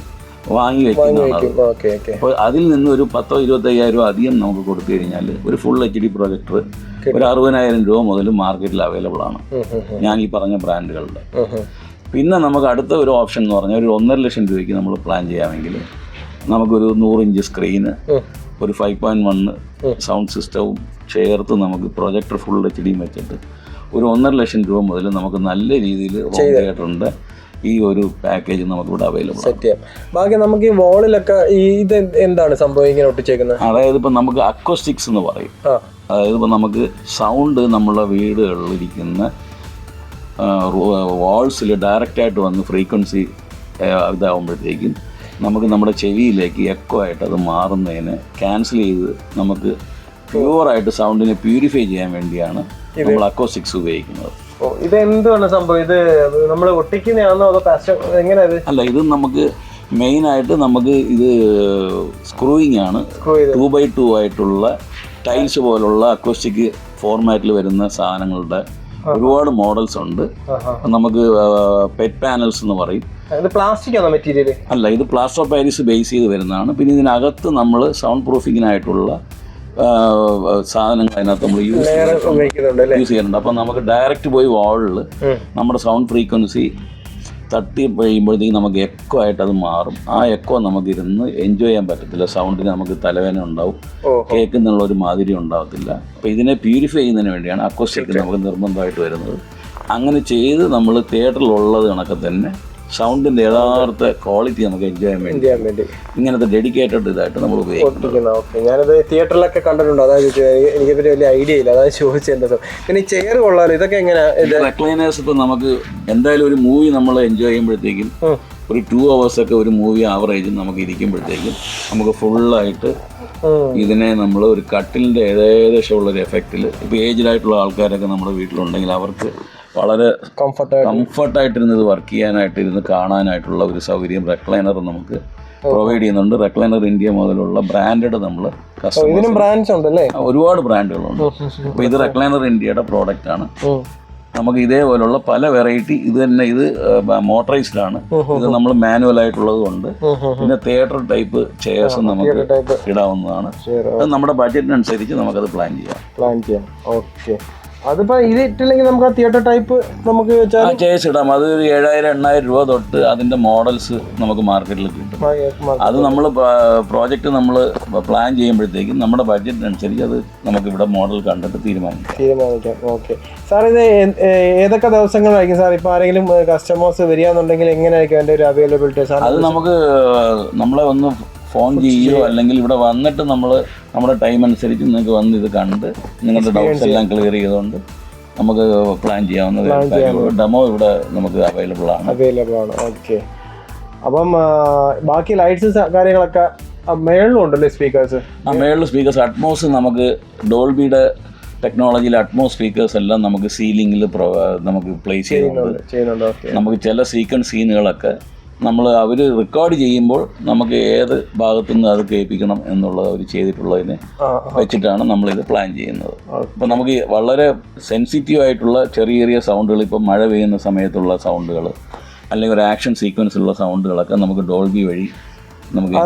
വാങ്ങി വെക്കുന്നതാണ് അപ്പോൾ അതിൽ നിന്ന് ഒരു പത്തോ ഇരുപത്തയ്യായിരം രൂപ അധികം നമുക്ക് കൊടുത്തു കഴിഞ്ഞാൽ ഒരു ഫുൾ എച്ച് ഡി പ്രൊജക്ടർ ഒരു അറുപതിനായിരം രൂപ മുതൽ മാർക്കറ്റിൽ അവൈലബിൾ ആണ്. ഞാൻ ഈ പറഞ്ഞ ബ്രാൻഡുകളുടെ പിന്നെ നമുക്ക് അടുത്ത ഒരു ഓപ്ഷൻ എന്ന് പറഞ്ഞാൽ ഒരു ഒന്നര ലക്ഷം രൂപയ്ക്ക് നമ്മൾ പ്ലാൻ ചെയ്യാമെങ്കിൽ നമുക്കൊരു നൂറ് ഇഞ്ച് സ്ക്രീന് ഒരു ഫൈവ് പോയിന്റ് വണ്ണ് സൗണ്ട് സിസ്റ്റവും ചേർത്ത് നമുക്ക് പ്രൊജക്ടർ ഫുൾ എച്ച് ഡിയും വെച്ചിട്ട് ഒരു ഒന്നര ലക്ഷം രൂപ മുതൽ നമുക്ക് നല്ല രീതിയിൽ ഹോം തിയേറ്ററിന്റെ ഈ ഒരു പാക്കേജ് നമുക്കിവിടെ അവൈലബിൾ ചെയ്യാം. ബാക്കി നമുക്ക് ഈ വോളിലൊക്കെ ഈ ഇത് എന്താണ് സംഭവം ഇങ്ങനെ ഒട്ടിച്ചേക്കുന്നത് അതായത് ഇപ്പം നമുക്ക് അക്കോസ്റ്റിക്സ് എന്ന് പറയും. അതായത് ഇപ്പം നമുക്ക് സൗണ്ട് നമ്മളെ വീടുകളിലിരിക്കുന്ന വാൾസിൽ ഡയറക്റ്റായിട്ട് വന്ന് ഫ്രീക്വൻസി ഇതാവുമ്പോഴത്തേക്കും നമുക്ക് നമ്മുടെ ചെവിയിലേക്ക് എക്കോ ആയിട്ട് അത് മാറുന്നതിന് ക്യാൻസൽ ചെയ്ത് നമുക്ക് പ്യുവറായിട്ട് സൗണ്ടിനെ പ്യൂരിഫൈ ചെയ്യാൻ വേണ്ടിയാണ് നമ്മൾ അക്കോസ്റ്റിക്സ് ഉപയോഗിക്കുന്നത്. ഇത് എന്താണ് സംഭവം? ഇത് നമ്മൾ ഒട്ടിക്കുന്നതാണോ അതോ കസ്റ്റം എങ്ങനെയാ ഇത്? അല്ല ഇത് നമുക്ക് മെയിൻ ആയിട്ട് നമുക്ക് ഇത് സ്ക്രൂയിങ് ആണ്. ടു ബൈ ടു ആയിട്ടുള്ള ടൈൽസ് പോലുള്ള അക്വസ്റ്റിക് ഫോർമാറ്റിൽ വരുന്ന സാധനങ്ങളുടെ ഒരുപാട് മോഡൽസ് ഉണ്ട്. നമുക്ക് പെറ്റ് പാനൽസ് എന്ന് പറയും. ഇത് പ്ലാസ്റ്റിക് ആണോ മെറ്റീരിയൽ അല്ല ഇത് പ്ലാസ്റ്റർ ഓഫ് പാരീസ് ബേസ് ചെയ്ത് വരുന്നതാണ്. പിന്നെ ഇതിനകത്ത് നമ്മൾ സൗണ്ട് പ്രൂഫിങ്ങിനായിട്ടുള്ള സാധനങ്ങൾ അതിനകത്ത് നമ്മൾ യൂസ് യൂസ് ചെയ്യുന്നുണ്ട് അപ്പം നമുക്ക് ഡയറക്റ്റ് പോയി വാളിൽ നമ്മുടെ സൗണ്ട് ഫ്രീക്വൻസി തട്ടി കഴിയുമ്പോഴത്തേക്കും നമുക്ക് എക്കോ ആയിട്ട് അത് മാറും. ആ എക്കോ നമുക്ക് ഇരുന്ന് എൻജോയ് ചെയ്യാൻ പറ്റത്തില്ല. സൗണ്ടിന് നമുക്ക് തലവേദന ഉണ്ടാവും. കേൾക്കുന്നുള്ള ഒരു മാതിരി ഉണ്ടാവത്തില്ല അപ്പം ഇതിനെ പ്യൂരിഫൈ ചെയ്യുന്നതിന് വേണ്ടിയാണ് അക്കോസ്റ്റിക് നമുക്ക് നിർബന്ധമായിട്ട് വരുന്നത്. അങ്ങനെ ചെയ്ത് നമ്മൾ തിയേറ്ററിലുള്ളത് കണക്കെ തന്നെ സൗണ്ടിന്റെ യഥാർത്ഥ ക്വാളിറ്റി നമുക്ക് എൻജോയ് ചെയ്യാൻ വേണ്ടി. ചെയ്യാൻ വേണ്ടി. ഇങ്ങനത്തെ ഡെഡിക്കേറ്റഡ് ഇതായിട്ട് നമ്മൾ ഓക്കെ ഞാനത് തിയേറ്ററിലൊക്കെ കണ്ടിട്ടുണ്ട്. അതായത് എനിക്ക് വലിയ ഐഡിയ ഇല്ല. അതായത് ചോദിച്ചത് പിന്നെ ചെയർ കൊള്ളാലോ? ഇതൊക്കെ റെക്ലൈനേഴ്സ് ഇപ്പം നമുക്ക് എന്തായാലും ഒരു മൂവി നമ്മൾ എൻജോയ് ചെയ്യുമ്പോഴത്തേക്കും. ഒരു ടു ഒക്കെ ഒരു മൂവി ആവറേജ് നമുക്ക് ഇരിക്കുമ്പോഴത്തേക്കും നമുക്ക് ഫുള്ളായിട്ട്. ഇതിനെ നമ്മൾ ഒരു കട്ടിലിന്റെ ഏകദേശം ഉള്ള ഒരു എഫക്റ്റിൽ ഇപ്പോൾ ഏജ്ഡ് ആയിട്ടുള്ള ആൾക്കാരൊക്കെ നമ്മുടെ വീട്ടിലുണ്ടെങ്കിൽ അവർക്ക് വളരെ കംഫർട്ട് കംഫർട്ടായിട്ടിരുന്ന് ഇത് വർക്ക് ചെയ്യാനായിട്ട് ഇരുന്ന് കാണാനായിട്ടുള്ള ഒരു സൗകര്യം റെക്ലൈനർ നമുക്ക് പ്രൊവൈഡ് ചെയ്യുന്നുണ്ട്. റെക്ലൈനർ ഇന്ത്യ മുതലുള്ള ബ്രാൻഡഡ് നമ്മൾ കസ്റ്റമർ ഇതിനും ബ്രാൻഡ്സ് ഉണ്ടല്ലേ? ഒരുപാട് ബ്രാൻഡുകളുണ്ട് അപ്പോൾ ഇത് റെക്ലൈനർ ഇന്ത്യയുടെ പ്രോഡക്റ്റ് ആണ്. നമുക്ക് ഇതേപോലുള്ള പല വെറൈറ്റി ഇത് തന്നെ ഇത് മോട്ടറൈസ്ഡ് ആണ്. ഇത് നമ്മൾ മാനുവൽ ആയിട്ടുള്ളത് കൊണ്ട്. പിന്നെ തിയേറ്റർ ടൈപ്പ് ചെയർസ് നമുക്ക് ഇടാവുന്നതാണ്. നമ്മുടെ ബഡ്ജറ്റിനനുസരിച്ച് നമുക്കത് പ്ലാൻ ചെയ്യാം. പ്ലാൻ ചെയ്യാം. ഓക്കെ അതിപ്പോ ഇത് ഇട്ടില്ലെങ്കിൽ നമുക്ക് ആ തിയേറ്റർ ടൈപ്പ് നമുക്ക് ചെയർസ് ഇടാം. അത് ഒരു ഏഴായിരം എണ്ണായിരം രൂപ തൊട്ട് അതിന്റെ മോഡൽസ് നമുക്ക് മാർക്കറ്റിൽ കിട്ടും. അത് നമ്മൾ പ്രോജക്റ്റ് നമ്മൾ പ്ലാൻ ചെയ്യുമ്പോഴത്തേക്കും നമ്മുടെ ബഡ്ജറ്റ് അനുസരിച്ച് അത് നമുക്ക് ഇവിടെ മോഡൽ കണ്ടിട്ട് തീരുമാനിക്കാം. തീരുമാനിക്കാം. ഓക്കെ സാർ ഇത് ഏതൊക്കെ ദിവസങ്ങളായിരിക്കും സാർ ഇപ്പൊ ആരെങ്കിലും കസ്റ്റമേഴ്സ് വരികയാണെന്നുണ്ടെങ്കിൽ എങ്ങനെയായിരിക്കും അതിന്റെ ഒരു അവൈലബിലിറ്റി സാർ അത് നമുക്ക് നമ്മളെ ഒന്ന് ഫോൺ ചെയ്യുകയോ അല്ലെങ്കിൽ ഇവിടെ വന്നിട്ട് നമ്മൾ നമ്മുടെ ടൈം അനുസരിച്ച് നിങ്ങൾക്ക് വന്ന് ഇത് കണ്ട് നിങ്ങളുടെ ഡൗട്ട്സ് എല്ലാം ക്ലിയർ ചെയ്തുകൊണ്ട് നമുക്ക് പ്ലാൻ ചെയ്യാവുന്ന ഡെമോ ഇവിടെ നമുക്ക് അവൈലബിൾ ആണ്. അവൈലബിൾ ആണ്. ഓക്കെ അപ്പം ബാക്കി ലൈറ്റ്സ് കാര്യങ്ങളൊക്കെ മേളിലും ഉണ്ടല്ലേ സ്പീക്കേഴ്സ് ആ മേളിൽ സ്പീക്കേഴ്സ് അറ്റ്മോസ് നമുക്ക് ഡോൾബിയുടെ ടെക്നോളജിയിൽ അറ്റ്മോസ് സ്പീക്കേഴ്സ് എല്ലാം നമുക്ക് സീലിംഗിൽ നമുക്ക് പ്ലേസ് ചെയ്യുന്നുണ്ട് നമുക്ക് ചില സീക്വൻസ് സീനുകളൊക്കെ നമ്മൾ അവർ റെക്കോർഡ് ചെയ്യുമ്പോൾ നമുക്ക് ഏത് ഭാഗത്തു നിന്ന് അത് കേൾപ്പിക്കണം എന്നുള്ളത് അവർ ചെയ്തിട്ടുള്ളതിനെ വെച്ചിട്ടാണ് നമ്മളിത് പ്ലാൻ ചെയ്യുന്നത്. അപ്പോൾ നമുക്ക് വളരെ സെൻസിറ്റീവ് ആയിട്ടുള്ള ചെറിയ ചെറിയ സൗണ്ടുകൾ ഇപ്പോൾ മഴ പെയ്യുന്ന സമയത്തുള്ള സൗണ്ടുകൾ അല്ലെങ്കിൽ ഒരു ആക്ഷൻ സീക്വൻസ് ഉള്ള സൗണ്ടുകളൊക്കെ നമുക്ക് ഡോൾബി വഴി നമുക്ക് ആ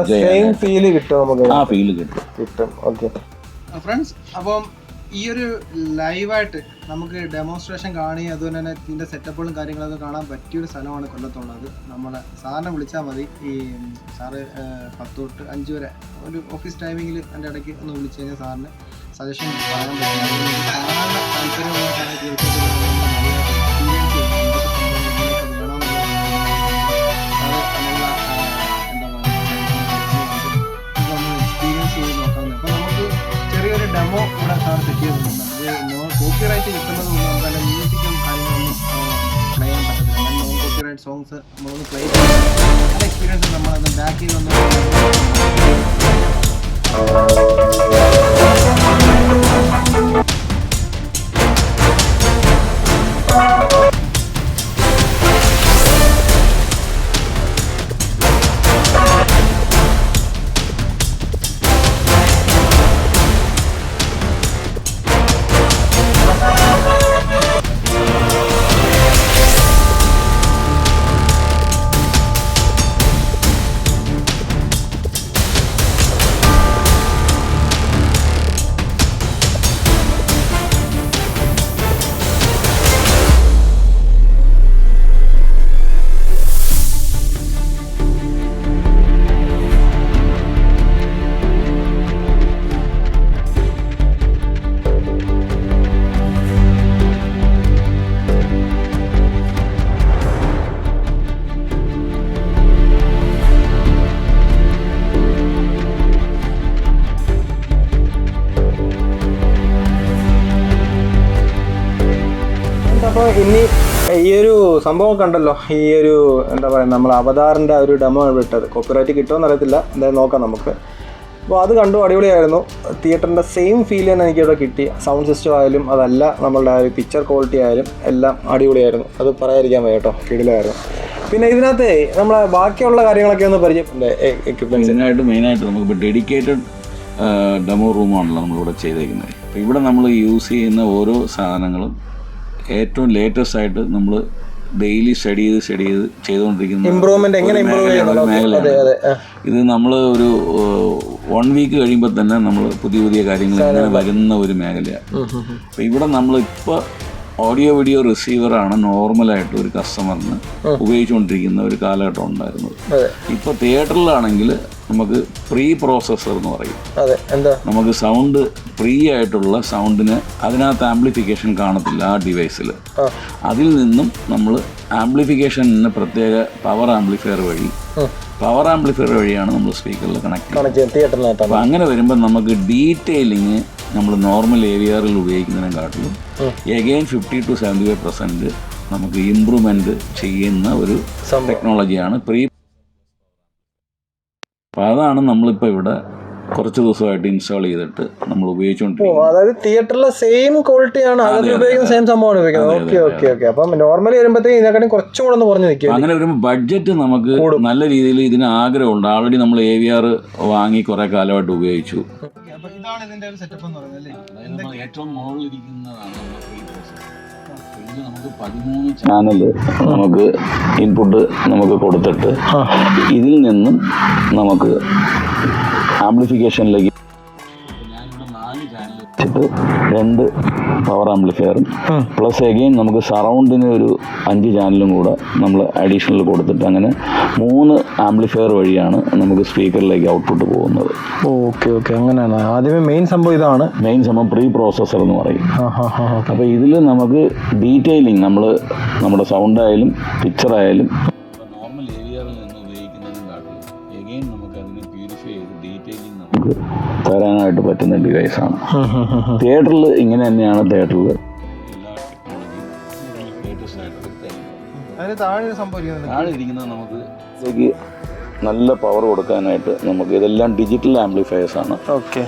ഫീൽ കിട്ടും കിട്ടും. ഓക്കെ ഫ്രണ്ട്സ് അപ്പം ഈ ഒരു ലൈവായിട്ട് നമുക്ക് ഡെമോൺസ്ട്രേഷൻ കാണുകയും അതുപോലെ തന്നെ ഇതിന്റെ സെറ്റപ്പുകളും കാര്യങ്ങളൊക്കെ കാണാൻ പറ്റിയൊരു സ്ഥലമാണ് കൊല്ലത്തുള്ളത് നമ്മളെ സാറിനെ വിളിച്ചാൽ മതി. ഈ സാറ് പത്ത് തൊട്ട് അഞ്ച് വരെ ഒരു ഓഫീസ് ടൈമിങ്ങിൽ എന്റെ ഇടയ്ക്ക് ഒന്ന് വിളിച്ചു കഴിഞ്ഞാൽ സാറിന് സജഷൻ പറയാൻ പറ്റും. താല്പര്യമുള്ള ഡെമോ ഇവിടെ സാർ സെറ്റ് ചെയ്തിട്ടുണ്ട്. അത് നോ കോപ്പി റൈറ്റ് കിട്ടുന്നത് കൊണ്ട് നമുക്ക് മ്യൂസിക്കും കാര്യങ്ങളൊന്നും പ്ലേ ചെയ്യാൻ പറ്റത്തില്ല. എന്നാൽ നോൺ കോപ്പി റൈറ്റ് സോങ്സ് നമ്മളൊന്ന് പ്ലേ ചെയ്യുന്നത് നല്ല എക്സ്പീരിയൻസ് നമ്മളത് ബാക്ക് ചെയ്ത് സംഭവം കണ്ടല്ലോ ഈ ഒരു എന്താ പറയുക നമ്മൾ അവതാറിന്റെ ഒരു ഡെമോ വിട്ടത് കോപ്പിറൈറ്റ് കിട്ടുമെന്ന് അറിയത്തില്ല എന്തായാലും നോക്കാം നമുക്ക്. അപ്പോൾ അത് കണ്ടു അടിപൊളിയായിരുന്നു. തിയേറ്ററിന്റെ സെയിം ഫീൽ തന്നെ എനിക്കിവിടെ കിട്ടി. സൗണ്ട് സിസ്റ്റം ആയാലും അതല്ല നമ്മളുടെ ആ ഒരു പിക്ചർ ക്വാളിറ്റി ആയാലും എല്ലാം അടിപൊളിയായിരുന്നു. അത് പറയാതിരിക്കാൻ വയ്യ കേട്ടോ കിടിലായിരുന്നു. പിന്നെ ഇതിനകത്ത് നമ്മളെ ബാക്കിയുള്ള കാര്യങ്ങളൊക്കെ ഒന്ന് പരിചയപ്പെട്ടെ എക്യുപ്മെന്റ്സ് ഇതിനായിട്ട് മെയിനായിട്ട് നമുക്ക് ഡെഡിക്കേറ്റഡ് ഡെമോ റൂമാണല്ലോ നമ്മളിവിടെ ചെയ്തേക്കുന്നത്. അപ്പോൾ ഇവിടെ നമ്മൾ യൂസ് ചെയ്യുന്ന ഓരോ സാധനങ്ങളും ഏറ്റവും ലേറ്റസ്റ്റ് ആയിട്ട് നമ്മൾ ഡെയിലി സ്റ്റഡി ചെയ്ത് സ്റ്റഡി ചെയ്ത് ചെയ്തുകൊണ്ടിരിക്കുന്ന ഇമ്പ്രൂവ്മെന്റ് എങ്ങനെ ഇമ്പ്രൂവ് മേഖലയാണ്, ഇത് നമ്മൾ ഒരു വൺ വീക്ക് കഴിയുമ്പോൾ തന്നെ നമ്മൾ പുതിയ പുതിയ കാര്യങ്ങൾ ഇങ്ങനെ വരുന്ന ഒരു മേഖലയാണ്. അപ്പോൾ ഇവിടെ നമ്മൾ ഇപ്പോൾ ഓഡിയോ വീഡിയോ റിസീവറാണ് നോർമലായിട്ട് ഒരു കസ്റ്റമറിന് ഉപയോഗിച്ചുകൊണ്ടിരിക്കുന്ന ഒരു കാലഘട്ടം ഉണ്ടായിരുന്നത്. ഇപ്പൊ തിയേറ്ററിലാണെങ്കിൽ നമുക്ക് പ്രീ പ്രോസസ്സർ എന്ന് പറയും. നമുക്ക് സൗണ്ട് പ്രീ ആയിട്ടുള്ള സൗണ്ടിന് അതിനകത്ത് ആംപ്ലിഫിക്കേഷൻ കാണത്തില്ല ആ ഡിവൈസിൽ അതിൽ നിന്നും നമ്മൾ ആംപ്ലിഫിക്കേഷന് പ്രത്യേക പവർ ആംപ്ലിഫയർ വഴി പവർ ആംപ്ലിഫയർ വഴിയാണ് നമ്മൾ സ്പീക്കറിൽ കണക്ട് ചെയ്യുന്നത്. അങ്ങനെ വരുമ്പോൾ നമുക്ക് ഡീറ്റെയിലിങ് നമ്മൾ നോർമൽ എ വി ആറിൽ ഉപയോഗിക്കുന്നതിനെക്കാട്ടിലും again fifty to seventy five percent നമുക്ക് ഇമ്പ്രൂവ്മെന്റ് ചെയ്യുന്ന ഒരു ടെക്നോളജിയാണ് പ്രീ അപ്പോൾ അതാണ് നമ്മളിപ്പോൾ ഇവിടെ കുറച്ച് ദിവസമായിട്ട് ഇൻസ്റ്റാൾ ചെയ്തിട്ട് നമ്മൾ ഓ അതായത് തിയേറ്ററിലെ സെയിം ക്വാളിറ്റി ആണ്. അതിൽ ഉപയോഗിക്കുന്ന സെയിം സംഭവമാണ് ഉപയോഗിക്കുന്നത്. ഓക്കെ ഓക്കെ ഓക്കെ അപ്പം നോർമലി വരുമ്പോഴത്തേക്കും ഇതിനെക്കാട്ടും കുറച്ചും കൂടെ ഒന്ന് കുറഞ്ഞു നിൽക്കും അങ്ങനെ വരുമ്പോൾ ബഡ്ജറ്റ് നമുക്ക് നല്ല രീതിയിൽ ഇതിന് ആഗ്രഹമുണ്ട്. ആൾറെഡി നമ്മൾ എ വി ആർ വാങ്ങി കുറേ കാലമായിട്ട് ഉപയോഗിച്ചു. അപ്പോൾ ഇതിന്റെ ഒരു സെറ്റപ്പ് എന്ന് പറയുന്നത് അല്ലേ? ഏറ്റവും മുകളിലിരിക്കുന്നതാണ് നമുക്ക് പതിമൂന്ന് ചാനൽ നമുക്ക് ഇൻപുട്ട് നമുക്ക് കൊടുത്തിട്ട് ഇതിൽ നിന്നും നമുക്ക് ആംപ്ലിഫിക്കേഷനിലേക്ക് രണ്ട് പവർ ആംപ്ലിഫയറും പ്ലസ് എഗെയിൻ നമുക്ക് സറൗണ്ടിന് ഒരു അഞ്ച് ചാനലും കൂടെ നമ്മൾ അഡീഷണൽ കൊടുത്തിട്ട് അങ്ങനെ മൂന്ന് ആംപ്ലിഫയർ വഴിയാണ് നമുക്ക് സ്പീക്കറിലേക്ക് ഔട്ട്പുട്ട് പോകുന്നത്. ഓക്കെ ഓക്കെ അങ്ങനെയാണ്. ആദ്യമേ മെയിൻ സംഭവം ഇതാണ്. മെയിൻ സംഭവം പ്രീ പ്രോസസ്സർ എന്ന് പറയും. അപ്പോൾ ഇതിൽ നമുക്ക് ഡീറ്റെയിലിംഗ് നമ്മൾ നമ്മുടെ സൗണ്ട് ആയാലും പിക്ചർ ആയാലും തരാനായിട്ട് പറ്റുന്ന ഡിവൈസാണ് തിയേറ്ററിൽ ഇങ്ങനെ തന്നെയാണ് തിയേറ്ററിൽ താഴെ നമുക്ക് നല്ല പവർ കൊടുക്കാനായിട്ട് നമുക്ക് ഇതെല്ലാം ഡിജിറ്റൽ ആംപ്ലിഫയേഴ്സ് ആണ്. ഓക്കെ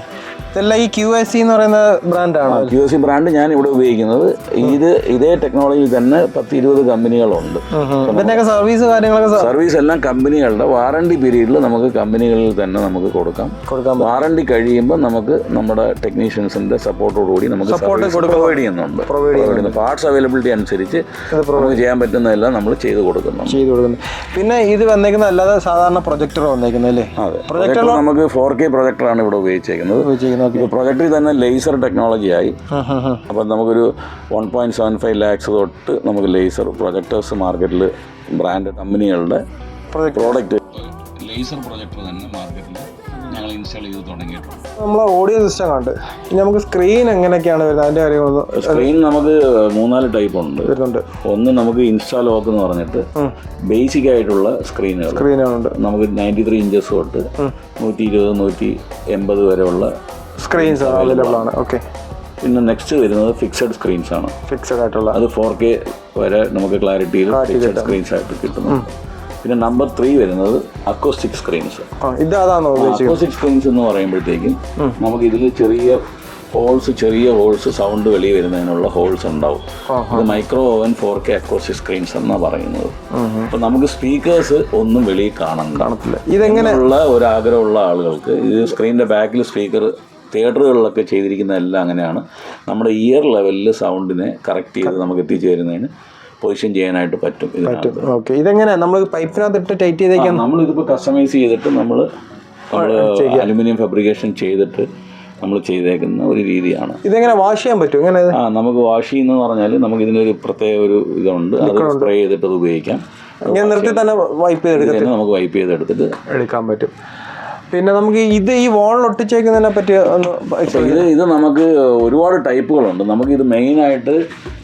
ഇതെല്ലാം ഈ ക്യു എസ് സി എന്ന് പറയുന്ന ബ്രാൻഡാണ് ക്യു എസ് സി ബ്രാൻഡ് ഞാൻ ഇവിടെ ഉപയോഗിക്കുന്നത്. ഇത് ഇതേ ടെക്നോളജിയിൽ തന്നെ പത്ത് ഇരുപത് കമ്പനികളുണ്ട് സർവീസ് കാര്യങ്ങളൊക്കെ സർവീസ് എല്ലാം കമ്പനികളുടെ. വാറണ്ടി പീരീഡിൽ നമുക്ക് കമ്പനികളിൽ തന്നെ നമുക്ക് കൊടുക്കാം. വാറണ്ടി കഴിയുമ്പോൾ നമുക്ക് നമ്മുടെ ടെക്നീഷ്യൻസിന്റെ സപ്പോർട്ടോടുകൂടി നമുക്ക് പ്രൊവൈഡ് ചെയ്യുന്നുണ്ട്. പ്രൊവൈഡ് പാർട്സ് അവൈലബിലിറ്റി അനുസരിച്ച് നമുക്ക് ചെയ്യാൻ പറ്റുന്നതെല്ലാം നമ്മൾ ചെയ്ത് കൊടുക്കുന്നു ചെയ്ത് കൊടുക്കുന്നു. പിന്നെ ഇത് വന്നേക്കുന്ന അല്ലാതെ സാധാരണ പ്രൊജക്ടർ വന്നേക്കുന്നത് അല്ലേ? പ്രൊജക്ടർ നമുക്ക് ഫോർ കെ പ്രൊജക്ടറാണ് ഇവിടെ ഉപയോഗിച്ചേക്കുന്നത്. ഉപയോഗിച്ചിരിക്കുന്നത് ഇപ്പോൾ പ്രൊജക്ടറിൽ തന്നെ ലേസർ ടെക്നോളജി ആയി. അപ്പം നമുക്കൊരു one point seven five lakhs തൊട്ട് നമുക്ക് ലേസർ പ്രൊജക്ടേഴ്സ് മാർക്കറ്റിൽ ബ്രാൻഡ് കമ്പനികളുടെ. പ്രോഡക്റ്റ് ലേസർ പ്രൊജക്ടർ തന്നെ മാർക്കറ്റിൽ ഞങ്ങൾ ഇൻസ്റ്റാൾ ചെയ്ത് തുടങ്ങിയിട്ടുണ്ട്. നമ്മൾ ഓഡിയോ സിസ്റ്റം കണ്ട്. ഇനി നമുക്ക് സ്ക്രീൻ എങ്ങനെയൊക്കെയാണ് വരുന്നത്? അതിന്റെ കാര്യങ്ങളൊന്നും സ്ക്രീൻ നമുക്ക് മൂന്നാൽ ടൈപ്പ് ഉണ്ട്. വരുന്നുണ്ട്. ഒന്ന് നമുക്ക് ഇൻസ്റ്റാ ലോക്ക് എന്ന് പറഞ്ഞിട്ട് ബേസിക് ആയിട്ടുള്ള സ്ക്രീനുകൾ സ്ക്രീനുകളുണ്ട് നമുക്ക് നയന്റി ത്രീ ഇഞ്ചസ് തൊട്ട് നൂറ്റി ഇരുപത് നൂറ്റി എൺപത് വരെയുള്ള സ്ക്രീൻസ് അവൈലബിൾ ആണ്. ഓക്കെ പിന്നെ നെക്സ്റ്റ് വരുന്നത് ഫിക്സഡ് സ്ക്രീൻസ് ആണ്. ഫിക്സഡ് ആയിട്ടുള്ള. അത് ഫോർ കെ വരെ നമുക്ക് ക്ലാരിറ്റിയിൽ ഫിക്സഡ് സ്ക്രീൻസ് ആയിട്ട് കിട്ടുന്നു പിന്നെ നമ്പർ ത്രീ വരുന്നത് അക്കോസ്റ്റിക് സ്ക്രീൻസ് ഇത് അതാണോ അക്കോസ്റ്റിക് സ്ക്രീൻസ് എന്ന് പറയുമ്പോഴത്തേക്കും നമുക്ക് ഇതിൽ ചെറിയ ഹോൾസ് ചെറിയ ഹോൾസ് സൗണ്ട് വെളി വരുന്നതിനുള്ള ഹോൾസ് ഉണ്ടാവും. ഇത് micro oven four K acoustic screens എന്നാണ് പറയുന്നത്. അപ്പൊ നമുക്ക് സ്പീക്കേഴ്സ് ഒന്നും വെളിയിൽ കാണാൻ കാണത്തില്ല. ഇതെങ്ങനെയുള്ള ഒരു ആഗ്രഹമുള്ള ആളുകൾക്ക് ഇത് സ്ക്രീനിന്റെ ബാക്കിൽ സ്പീക്കർ തിയേറ്ററുകളിലൊക്കെ ചെയ്തിരിക്കുന്ന എല്ലാം അങ്ങനെയാണ്. നമ്മുടെ ഇയർ ലെവലിൽ സൗണ്ടിനെ കറക്റ്റ് ചെയ്ത് നമുക്ക് എത്തിച്ചേരുന്നതിന് പൊസിഷൻ ചെയ്യാനായിട്ട് പറ്റും ഇതിനകത്ത്. ഓക്കെ. ഇതെങ്ങനെ? നമ്മൾ പൈപ്പിനകത്ത് ഇട്ട് ടൈറ്റ് ചെയ്തേക്കാം നമ്മളിതിപ്പോൾ കസ്റ്റമൈസ് ചെയ്തിട്ട് നമ്മൾ നമ്മൾ അലുമിനിയം ഫാബ്രിക്കേഷൻ ചെയ്തിട്ട് നമ്മൾ ചെയ്തേക്കുന്ന ഒരു രീതിയാണ്. ഇതെങ്ങനെ വാഷ് ചെയ്യാൻ പറ്റും? എങ്ങനെ ആ നമുക്ക് വാഷ് ചെയ്യുന്നതെന്ന് പറഞ്ഞാൽ നമുക്ക് ഇതിനൊരു പ്രത്യേക ഒരു ഇതുണ്ട്. അത് സ്പ്രേ ചെയ്തിട്ട് അത് ഉപയോഗിക്കാം. ഞാൻ നിർത്തി തന്നെ വൈപ്പ് ചെയ്തെടുക്കാം നമുക്ക് വൈപ്പ് ചെയ്തെടുത്തിട്ട് എടുക്കാൻ പറ്റും. പിന്നെ നമുക്ക് ഇത് ഈ വാളിൽ ഒട്ടിച്ചേക്കുന്നതിനെ പറ്റി ഒന്ന് ഇത് ഇത് നമുക്ക് ഒരുപാട് ടൈപ്പുകളുണ്ട്. നമുക്ക് ഇത് മെയിനായിട്ട്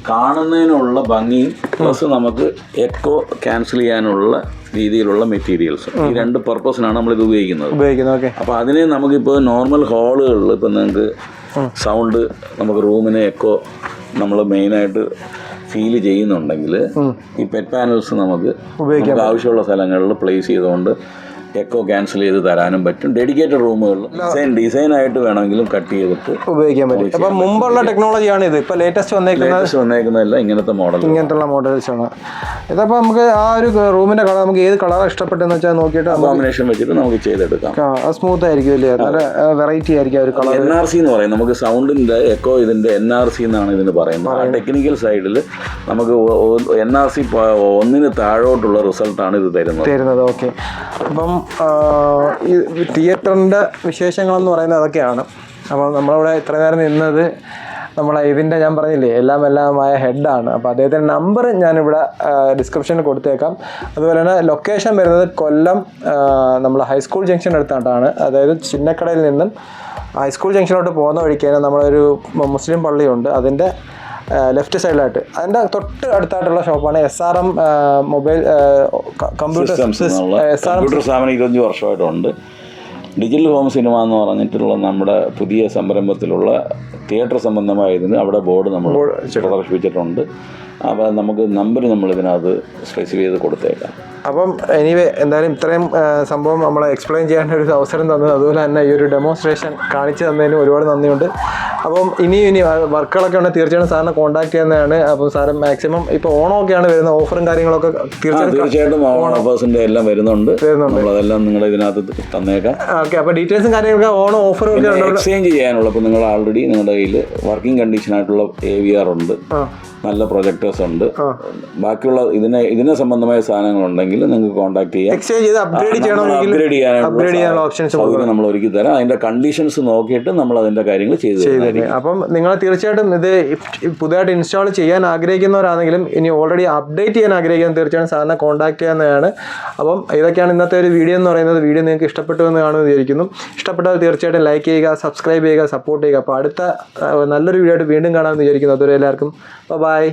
കാണുന്നതിനുള്ള ഭംഗിയും പ്ലസ് നമുക്ക് എക്കോ ക്യാൻസൽ ചെയ്യാനുള്ള രീതിയിലുള്ള മെറ്റീരിയൽസ് ഈ രണ്ട് പർപ്പസിനാണ് നമ്മൾ ഇത് ഉപയോഗിക്കുന്നത്. ഉപയോഗിക്കുന്നത്. അപ്പോൾ അതിനെ നമുക്കിപ്പോൾ നോർമൽ ഹാളുകളിൽ ഇപ്പം നിങ്ങൾക്ക് സൗണ്ട് നമുക്ക് റൂമിനെ എക്കോ നമ്മൾ മെയിനായിട്ട് ഫീൽ ചെയ്യുന്നുണ്ടെങ്കിൽ ഈ പെറ്റ് പാനൽസ് നമുക്ക് നമുക്ക് ആവശ്യമുള്ള സ്ഥലങ്ങളിൽ പ്ലേസ് ചെയ്തുകൊണ്ട് എക്കോ ക്യാൻസൽ ചെയ്ത് തരാനും പറ്റും. ഡെഡിക്കേറ്റഡ് റൂമുകൾ ഡിസൈൻ ഡിസൈൻ ആയിട്ട് വേണമെങ്കിലും കട്ട് ചെയ്തിട്ട് ഉപയോഗിക്കാൻ പറ്റും. അപ്പൊ മുമ്പുള്ള ടെക്നോളജിയാണ് ഇത്. ഇപ്പൊ ലേറ്റസ്റ്റ് വന്നേക്കുന്നത് വന്നേക്കുന്നതല്ല ഇങ്ങനത്തെ മോഡൽ ഇങ്ങനത്തെ മോഡൽസ് ആണ്. ഇതപ്പോൾ നമുക്ക് ആ ഒരു റൂമിന്റെ കളർ നമുക്ക് ഏത് കളർ ഇഷ്ടപ്പെട്ടെന്ന് വെച്ചാൽ നോക്കിയിട്ട് കോമ്പിനേഷൻ വെച്ചിട്ട് നമുക്ക് ചെയ്തെടുക്കാം. സ്മൂത്ത് ആയിരിക്കും അല്ലേ? നല്ല വെറൈറ്റി ആയിരിക്കും ആ ഒരു കളർ എൻ ആർ സി എന്ന് പറയും. നമുക്ക് സൗണ്ടിന്റെ എക്കോ ഇതിന്റെ എൻ ആർ സി എന്നാണ് ഇതിന് പറയുന്നത്. ആ ടെക്നിക്കൽ സൈഡിൽ നമുക്ക് എൻ ആർ സി ഒന്നിന് താഴോട്ടുള്ള റിസൾട്ടാണ് ഇത് തരുന്നത്. തരുന്നത്. ഓക്കെ അപ്പം ഈ തിയേറ്ററിന്റെ വിശേഷങ്ങളെന്ന് പറയുന്നത് അതൊക്കെയാണ്. അപ്പോൾ നമ്മളിവിടെ ഇത്ര നേരം നിന്നത് നമ്മളെ ഇതിന്റെ ഞാൻ പറഞ്ഞില്ലേ എല്ലാം എല്ലാമായ ഹെഡാണ് അപ്പോൾ അദ്ദേഹത്തിന്റെ നമ്പർ ഞാനിവിടെ ഡിസ്ക്രിപ്ഷനിൽ കൊടുത്തേക്കാം. അതുപോലെ തന്നെ ലൊക്കേഷൻ വരുന്നത് കൊല്ലം നമ്മൾ ഹൈസ്കൂൾ ജംഗ്ഷൻ അടുത്തായിട്ടാണ്. അതായത് ചിന്നക്കടയിൽ നിന്നും ഹൈസ്കൂൾ ജംഗ്ഷനിലോട്ട് പോകുന്ന വഴിക്ക് തന്നെ നമ്മളൊരു മുസ്ലിം പള്ളിയുണ്ട്. അതിന്റെ ലെഫ്റ്റ് സൈഡിലായിട്ട്. അതിന്റെ തൊട്ട് അടുത്തായിട്ടുള്ള ഷോപ്പാണ് S R M mobile computer S R M സ്ഥാപനം ഇരുപത്തഞ്ച് വർഷമായിട്ടുണ്ട്. ഡിജിറ്റൽ ഹോം സിനിമ എന്ന് പറഞ്ഞിട്ടുള്ള നമ്മുടെ പുതിയ സംരംഭത്തിലുള്ള തിയേറ്റർ സംബന്ധമായിരുന്നു അവിടെ ബോർഡ് നമ്മൾ പ്രദർശിപ്പിച്ചിട്ടുണ്ട്. അപ്പോൾ നമുക്ക് നമ്പർ നമ്മൾ ഇതിനകത്ത് സ്പെസിഫൈ ചെയ്ത് കൊടുത്തേക്കാം. അപ്പം എനിവേ എന്തായാലും ഇത്രയും സംഭവം നമ്മൾ എക്സ്പ്ലെയിൻ ചെയ്യാൻ ഒരു അവസരം തന്നത് അതുപോലെ തന്നെ ഈ ഒരു ഡെമോൺസ്ട്രേഷൻ കാണിച്ചു തന്നതിന് ഒരുപാട് നന്ദിയുണ്ട്. അപ്പം ഇനിയും ഇനി വർക്കുകളൊക്കെ ഉണ്ടെങ്കിൽ തീർച്ചയായിട്ടും സാറിനെ കോൺടാക്ട് ചെയ്യുന്നതാണ്. അപ്പം സാറ് മാക്സിമം ഇപ്പോൾ ഓണമൊക്കെയാണ് വരുന്ന ഓഫറും കാര്യങ്ങളൊക്കെ തീർച്ചയായിട്ടും ഓഫേഴ്സിന്റെ എല്ലാം വരുന്നുണ്ട്. വരുന്നുണ്ട്. നിങ്ങൾ നിങ്ങളുടെ ഇതിനകത്ത് തന്നേക്കാം. ഓക്കെ അപ്പോൾ ഡീറ്റെയിൽസും കാര്യങ്ങളൊക്കെ ഓണം ഓഫറും ഒക്കെ എക്സ്ചേഞ്ച് ചെയ്യാനുള്ള ഇപ്പോൾ നിങ്ങൾ ആൾറെഡി നിങ്ങളുടെ കയ്യിൽ വർക്കിംഗ് കണ്ടീഷൻ ആയിട്ടുള്ള എ വി ആർ ഉണ്ട്. നല്ല പ്രൊജക്ടേഴ്സ് ഉണ്ട്. ബാക്കിയുള്ള ഇതിനെ ഇതിനെ സംബന്ധമായ സാധനങ്ങളുണ്ടെങ്കിൽ നിങ്ങൾക്ക് കോൺടാക്ട് ചെയ്യാം. എക്സ്ചേഞ്ച് ചെയ്ത് അപ്ഗ്രേഡ് ചെയ്യണമെങ്കിൽ അപ്ഗ്രേഡ് അപ്ഗ്രേഡ് ചെയ്യാനുള്ള ഓപ്ഷൻസ് നമ്മൾ ഒരുക്കി തരാം. അതിന്റെ കണ്ടീഷൻസ് നോക്കിയിട്ട് നമ്മൾ അതിന്റെ കാര്യങ്ങൾ ചെയ്തു തരാം. അപ്പം നിങ്ങൾ തീർച്ചയായിട്ടും ഇത് പുതിയതായിട്ട് ഇൻസ്റ്റാൾ ചെയ്യാൻ ആഗ്രഹിക്കുന്നവരാണെങ്കിലും ഇനി ഓൾറെഡി അപ്ഡേറ്റ് ചെയ്യാൻ ആഗ്രഹിക്കുന്ന തീർച്ചയായും സാറിനെ കോൺടാക്ട് ചെയ്യാവുന്നതാണ് അപ്പം ഇതൊക്കെയാണ് ഇന്നത്തെ ഒരു വീഡിയോ എന്ന് പറയുന്നത്. വീഡിയോ നിങ്ങൾക്ക് ഇഷ്ടപ്പെട്ടു എന്ന് കാണുമെന്ന് വിചാരിക്കുന്നു. ഇഷ്ടപ്പെട്ടാൽ തീർച്ചയായിട്ടും ലൈക്ക് ചെയ്യുക സബ്സ്ക്രൈബ് ചെയ്യുക സപ്പോർട്ട് ചെയ്യുക. അപ്പോൾ അടുത്ത നല്ലൊരു വീഡിയോ ആയിട്ട് വീണ്ടും കാണാമെന്ന് വിചാരിക്കുന്നു. അതുവരെ എല്ലാവർക്കും ബൈ